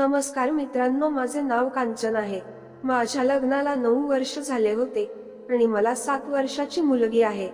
नमस्कार मित्रांनो माझे नाव कांचन आहे. माझ्या लग्नाला नऊ वर्ष झाले होते आणि मला सात वर्षाची मुलगी आहे.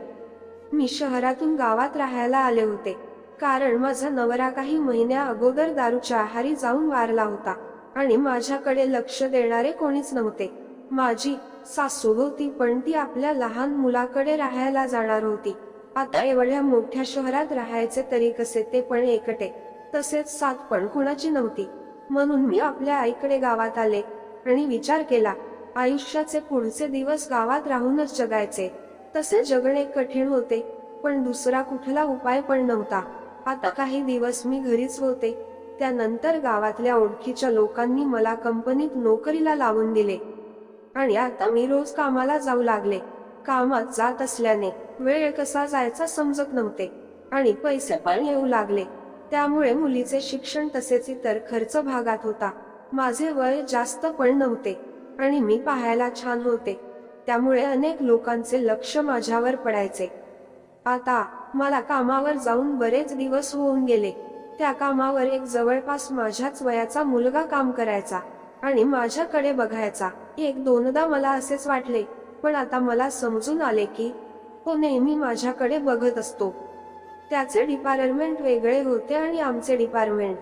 मी शहरातून गावात राहायला आले होते कारण माझा नवरा काही महिन्या अगोदर दारूच्या आहारी जाऊन वारला होता आणि माझ्याकडे लक्ष देणारे कोणीच नव्हते. माझी सासू होती पण ती आपल्या लहान मुलाकडे राहायला जाणार होती. आता एवढ्या मोठ्या शहरात राहायचे तरी कसे ते पण एकटे तसेच साथ पण कुणाची नव्हती. म्हणून मी आपल्या आईकडे गावात आले आणि विचार केला आयुष्याचे पुढचे दिवस गावात राहूनच जगायचे. तसे जगणे कठीण होते पण दुसरा कुठला उपाय पण नव्हता. आता काही दिवस मी घरीच होते. त्यानंतर गावातल्या ओळखीच्या लोकांनी मला कंपनीत नोकरीला लावून दिले. आणि आता मी रोज कामाला जाऊ लागले. कामात जात असल्याने वेळ कसा जायचा समजत नव्हते. आणि पैसे पण येऊ लागले. त्यामुळे मुलीचे शिक्षण तसेच इतर खर्च भागात होता. माझे वय जास्त पण नव्हते आणि मी पाहायला छान होते. त्यामुळे अनेक लोकांचे लक्ष माझ्यावर पडायचे. आता मला कामावर जाऊन बरेच दिवस होऊन गेले. त्या कामावर एक जवळपास माझ्याच वयाचा मुलगा काम करायचा आणि माझ्याकडे बघायचा. एक दोनदा मला असेच वाटले पण आता मला समजून आले की तो नेहमी माझ्याकडे बघत असतो. त्याचे डिपार्टमेंट वेगळे होते आणि आमचे डिपार्टमेंट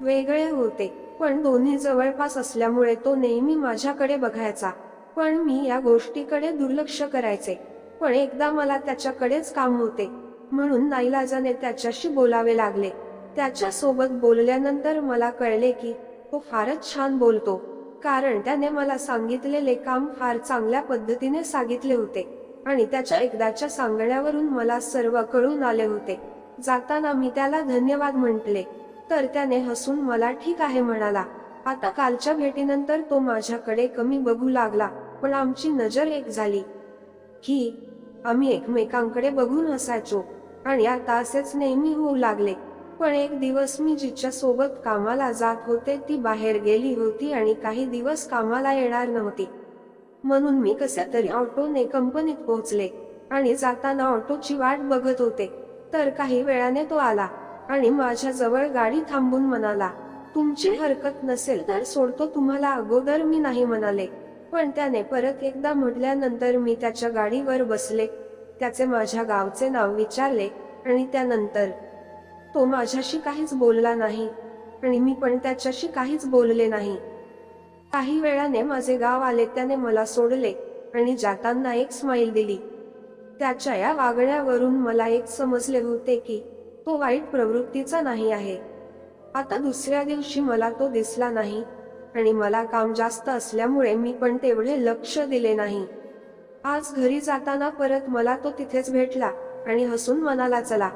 वेगळे होते. पण दोन्ही जवळपास असल्यामुळे तो नेहमी माझ्याकडे बघायचा. पण मी या गोष्टीकडे दुर्लक्ष करायचे. पण एकदा मला त्याच्याकडेच काम होते. म्हणून नाईलाजाने त्याच्याशी बोलावे लागले. त्याच्यासोबत बोलल्यानंतर मला कळले की तो फारच छान बोलतो. कारण त्याने मला सांगितलेले काम फार चांगल्या पद्धतीने सांगितले होते. आणि त्याच्या एकदाच्या सांगण्यावरून मला सर्व कळून आले होते. जाताना मी त्याला धन्यवाद म्हटले. तर त्याने हसून मला ठीक आहे म्हणाला. आता कालच्या भेटीनंतर तो माझ्याकडे कमी बघू लागला पण आमची नजर एक झाली. की आम्ही एकमेकांकडे बघून हसायचो आणि आता असेच नेहमी होऊ लागले. पण एक दिवस मी जिच्या सोबत कामाला जात होते ती बाहेर गेली होती आणि काही दिवस कामाला येणार नव्हती. म्हणून मी कशा तरी ऑटोने कंपनीत पोहोचले आणि जाताना ऑटोची वाट बघत होते. तर काही वेळाने तो आला आणि माझ्या जवळ गाडी थांबून म्हणाला तुमची हरकत नसेल तर सोडतो तुम्हाला अगोदर मी नाही म्हणाले. पण त्याने परत एकदा म्हटल्यानंतर मी त्याच्या गाडीवर बसले. त्याचे माझ्या गावचे नाव विचारले आणि त्यानंतर तो माझ्याशी काहीच बोलला नाही आणि मी पण त्याच्याशी काहीच बोलले नाही. काही वेळाने माझे गाव आले त्याने मला सोडले आणि जाताना एक स्माईल दिली. त्याच्या या वागण्यावरून मला एक समजले होते की तो वाईट प्रवृत्तीचा नाही आहे. आता दुसऱ्या दिवशी मला तो दिसला नाही आणि मला काम जास्त असल्यामुळे मी पण तेवढे लक्ष दिले नाही. आज घरी जाताना परत मला तो तिथेच भेटला आणि हसून मनाला चला.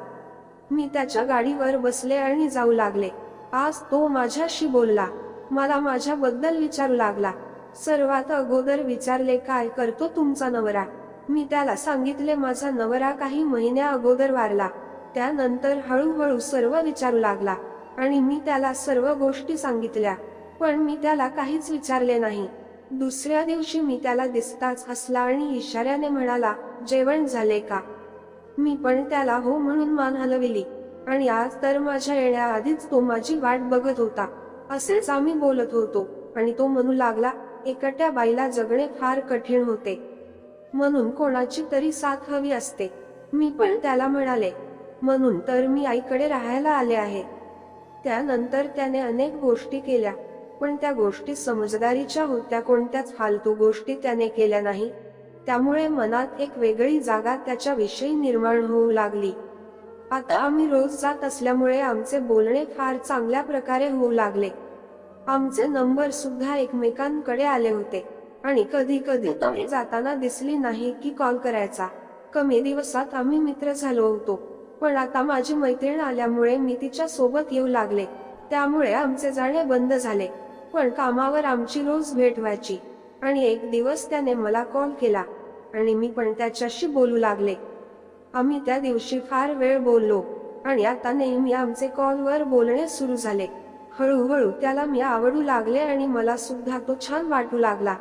मी त्याच्या गाडीवर बसले आणि जाऊ लागले. आज तो माझ्याशी बोलला. मला माझ्याबद्दल विचारू लागला. सर्वात अगोदर विचारले काय करतो तुमचा नवरा? मी त्याला सांगितले माझा नवरा काही महिन्या अगोदर वारला. त्यानंतर हळूहळू सर्व विचारू लागला आणि मी त्याला सर्व गोष्टी सांगितल्या पण मी त्याला काहीच विचारले नाही. दुसऱ्या दिवशी मी त्याला दिसताच हसला आणि इशाऱ्याने म्हणाला जेवण झाले का? मी पण त्याला हो म्हणून मान हलविली आणि आज तर माझ्या येण्याआधीच तो माझी वाट बघत होता. असेच आम्ही बोलत होतो आणि तो म्हणू लागला एकट्या बाईला जगणे फार कठीण होते. म्हणून कोणाची तरी साथ हवी असते. मी पण त्याला म्हणाले म्हणून तर मी आईकडे राहायला आले आहे. त्यानंतर त्याने अनेक गोष्टी केल्या पण त्या गोष्टी समजदारीच्या होत्या कोणत्याच फालतू गोष्टी त्याने केल्या नाही. त्यामुळे मनात एक वेगळी जागा त्याच्याविषयी निर्माण होऊ लागली. आता आम्ही रोज जात असल्यामुळे आमचे बोलणे फार चांगल्या प्रकारे होऊ लागले. आमचे नंबर सुद्धा एकमेकांकडे आले होते. आणि कधी कधी जाताना दिसली नाही की कॉल करायचा. कमी दिवसात आम्ही मित्र झालो होतो. पण आता माझी मैत्रीण आल्यामुळे मी तिच्या सोबत येऊ लागले. त्यामुळे आमचे जाणे बंद झाले. पण कामावर आमची रोज भेट व्हायची. आणि एक दिवस त्याने मला कॉल केला. आणि मी पण त्याच्याशी बोलू लागले. आम्ही त्या दिवशी फार वेळ बोललो. आणि आता नेहमी आमचे कॉलवर बोलणे सुरू झाले. हळूहळू त्याला मी आवडू लागले आणि मला सुद्धा तो छान वाटू लागला.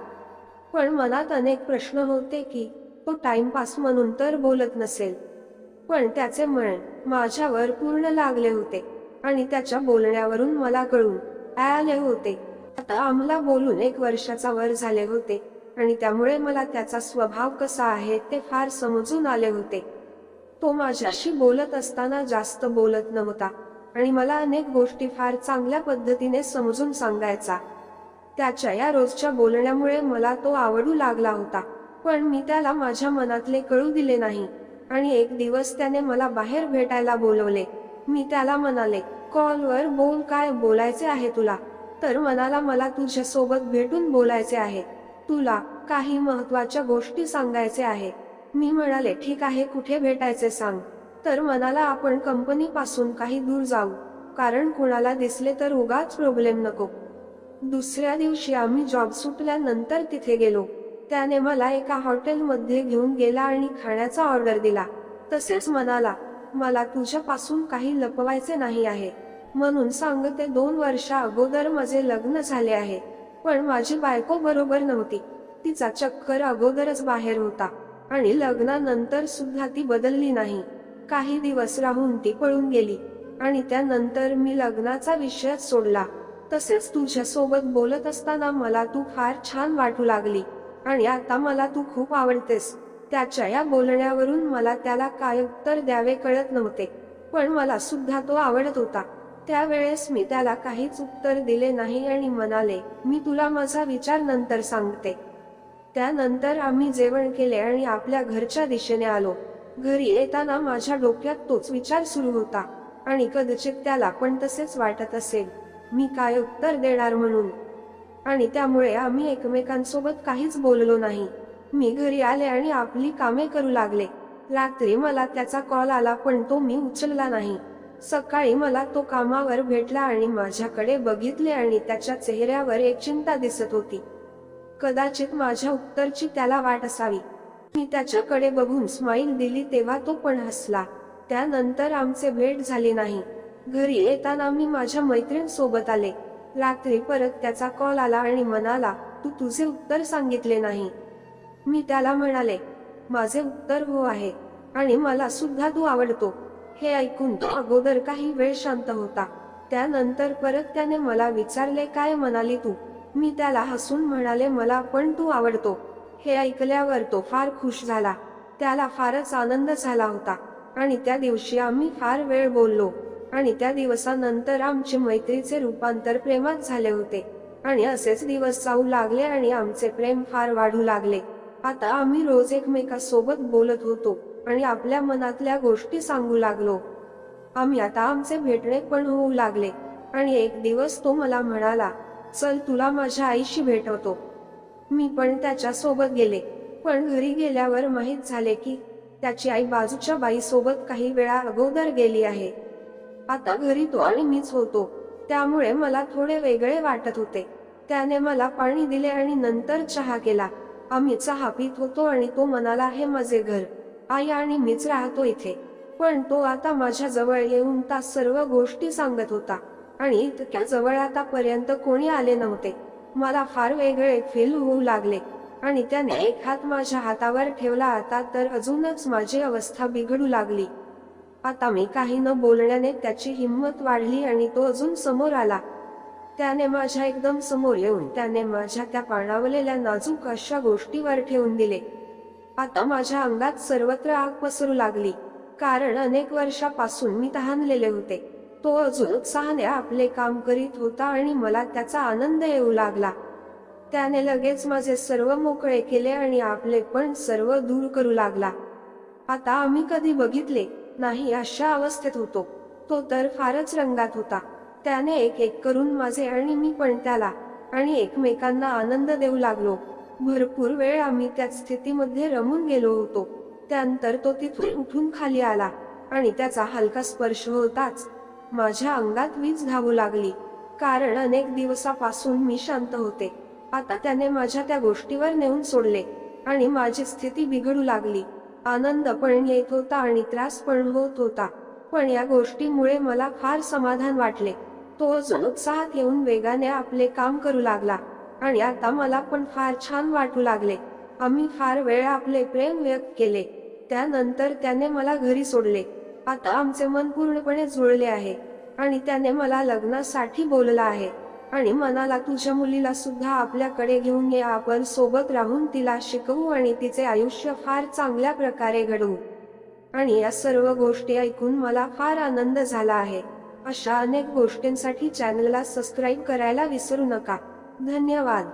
पण मनात अनेक प्रश्न होते की तो टाइमपास म्हणून तर बोलत नसेल. पण त्याचे मन माझ्यावर पूर्ण लागले होते आणि त्याच्या बोलण्यावरून मला कळून आले होते. आता आम्हाला बोलून एक वर्षाचा वर झाले होते आणि त्यामुळे मला त्याचा स्वभाव कसा आहे ते फार समजून आले होते. तो माझ्याशी बोलत असताना जास्त बोलत नव्हता. आणि मला अनेक गोष्टी फार चांगल्या पद्धतीने समजून सांगायचा. त्याच्या या रोजच्या बोलण्यामुळे मला तो आवडू लागला होता पण मी त्याला माझ्या मनातले कळू दिले नाही. आणि एक दिवस त्याने मला बाहेर भेटायला बोलवले. मी त्याला म्हणाले कॉलवर बोल काय बोलायचे आहे तुला? तर मनाला मला तुझ्यासोबत भेटून बोलायचे आहे. तुला काही महत्त्वाच्या गोष्टी सांगायचे आहे. मी म्हणाले ठीक आहे कुठे भेटायचे सांग. तर मनाला आपण कंपनीपासून काही दूर जाऊ कारण कोणाला दिसले तर उगाच प्रॉब्लेम नको. दुसऱ्या दिवशी आम्ही जॉब सुटल्यानंतर तिथे गेलो. त्याने मला एका हॉटेलमध्ये घेऊन गेला आणि खाण्याचा ऑर्डर दिला. तसेच म्हणाला मला तुझ्यापासून काही लपवायचे नाही आहे. म्हणून सांगते दोन वर्षा अगोदर माझे लग्न झाले आहे. पण माझी बायको बरोबर नव्हती. तिचा चक्कर अगोदरच बाहेर होता. आणि लग्नानंतर सुद्धा ती बदलली नाही. काही दिवस राहून ती पळून गेली आणि त्यानंतर मी लग्नाचा विषयच सोडला. तसेच तुझ्यासोबत बोलत असताना मला तू फार छान वाटू लागली आणि आता मला तू खूप आवडतेस. त्याच्या या बोलण्यावरून मला त्याला काय उत्तर द्यावे कळत नव्हते पण मला सुद्धा तो आवडत होता. त्यावेळेस मी त्याला काहीच उत्तर दिले नाही आणि म्हणाले मी तुला माझा विचार नंतर सांगते. त्यानंतर आम्ही जेवण केले आणि आपल्या घरच्या दिशेने आलो. घरी येताना माझ्या डोक्यात तोच विचार सुरू होता. आणि कदाचित त्याला पण तसेच वाटत असेल. मी काय उत्तर देणार म्हणून? आणि त्यामुळे आम्ही एकमेकांसोबत काहीच बोललो नाही. मी घरी आले आणि आपली कामे करू लागले. रात्री मला त्याचा कॉल आला पण तो मी उचलला नाही. सकाळी मला तो कामावर भेटला आणि माझ्याकडे बघितले आणि त्याच्या चेहऱ्यावर एक चिंता दिसत होती. कदाचित माझ्या उत्तरची त्याला वाट असावी. मी त्याच्याकडे बघून स्माईल दिली तेव्हा तो पण हसला. त्यानंतर आमचे भेट झाले नाही. घरी येताना मी माझ्या मैत्रीण सोबत आले. रात्री परत त्याचा कॉल आला आणि म्हणाला तू तुझे उत्तर सांगितले नाही. मी त्याला म्हणाले माझे उत्तर हो आहे आणि मला सुद्धा तू आवडतो. हे ऐकून तो अगोदर काही वेळ शांत होता. त्यानंतर परत त्याने मला विचारले काय म्हणाली तू? मी त्याला हसून म्हणाले मला पण तू आवडतो. हे ऐकल्यावर तो फार खुश झाला. त्याला फारच आनंद झाला होता. आणि त्या दिवशी आम्ही फार वेळ बोललो. आणि त्या दिवसानंतर आमचे मैत्रीचे रूपांतर प्रेमात झाले होते. आणि असेच दिवस जाऊ लागले आणि आमचे प्रेम फार वाढू लागले. आता आम्ही रोज एकमेकासोबत बोलत होतो आणि आपल्या मनातल्या गोष्टी सांगू लागलो. आम्ही आता आमचे भेटणे पण होऊ लागले. आणि एक दिवस तो मला म्हणाला चल तुला माझ्या आईशी भेटवतो. मी पण त्याच्या सोबत गेले. पण घरी गेल्यावर माहीत झाले की त्याची आई बाजूच्या बाईसोबत काही वेळा अगोदर गेली आहे. आता घरी तो आणि मीच होतो. त्यामुळे मला थोडे वेगळे वाटत होते. त्याने मला पाणी दिले आणि नंतर चहा केला. आम्ही चहा पित होतो आणि तो म्हणाला हे माझे घर. आई आणि मीच राहतो इथे. पण तो आता माझ्या जवळ येऊन त्या सर्व गोष्टी सांगत होता. आणि इतक्या जवळ आतापर्यंत कोणी आले नव्हते. मला फार वेगळे फील होऊ लागले. आणि त्याने एक हात माझ्या हातावर ठेवला आता तर अजूनच माझी अवस्था बिघडू लागली. आता मी काही न बोलण्याने त्याची हिंमत वाढली आणि तो अजून समोर आला. त्याने माझ्या एकदम समोर येऊन त्याने माझ्या त्या पाणावलेल्या नाजूक अशा गोष्टीवर ठेवून दिले. आता माझ्या अंगात सर्वत्र आग पसरू लागली. कारण अनेक वर्षापासून मी तहानलेले होते. तो अजून उत्साहाने आपले काम करीत होता आणि मला त्याचा आनंद येऊ लागला. त्याने लगेच माझे सर्व मोकळे केले आणि आपले पण सर्व दूर करू लागला. आता आम्ही कधी बघितले नाही अशा अवस्थेत होतो. तो तर फारच रंगात होता. त्याने एक एक करून माझे आणि मी पण त्याला आणि एकमेकांना आनंद देऊ लागलो. भरपूर वेळ आम्ही त्या स्थितीमध्ये रमून गेलो होतो. त्यानंतर तो तिथून उठून खाली आला आणि त्याचा हलका स्पर्श होताच माझ्या अंगात वीज धावू लागली. कारण अनेक दिवसापासून मी शांत होते. आता त्याने माझ्या त्या गोष्टीवर नेऊन सोडले आणि माझी स्थिती बिघडू लागली. आनंद पण येत होता आणि त्रास पण होत होता. पण या गोष्टीमुळे मला फार समाधान वाटले. तो अजून उत्साहात येऊन वेगाने आपले काम करू लागला. आणि आता मला पण फार छान वाटू लागले. आम्ही फार वेळ आपले प्रेम व्यक्त केले. त्यानंतर त्याने मला घरी सोडले. आता आमचे मन पूर्णपणे जुळले आहे आणि त्याने मला लग्नासाठी बोलला आहे. आणि मनाला तुझ्या मुलीला सुद्धा आपल्याकडे घेऊन ये आपण सोबत राहून तिला शिकवू आणि तिचे आयुष्य फार चांगल्या प्रकारे घडवू. आणि या सर्व गोष्टी ऐकून मला फार आनंद झाला आहे. अशा अनेक गोष्टींसाठी चॅनलला सबस्क्राईब करायला विसरू नका. धन्यवाद.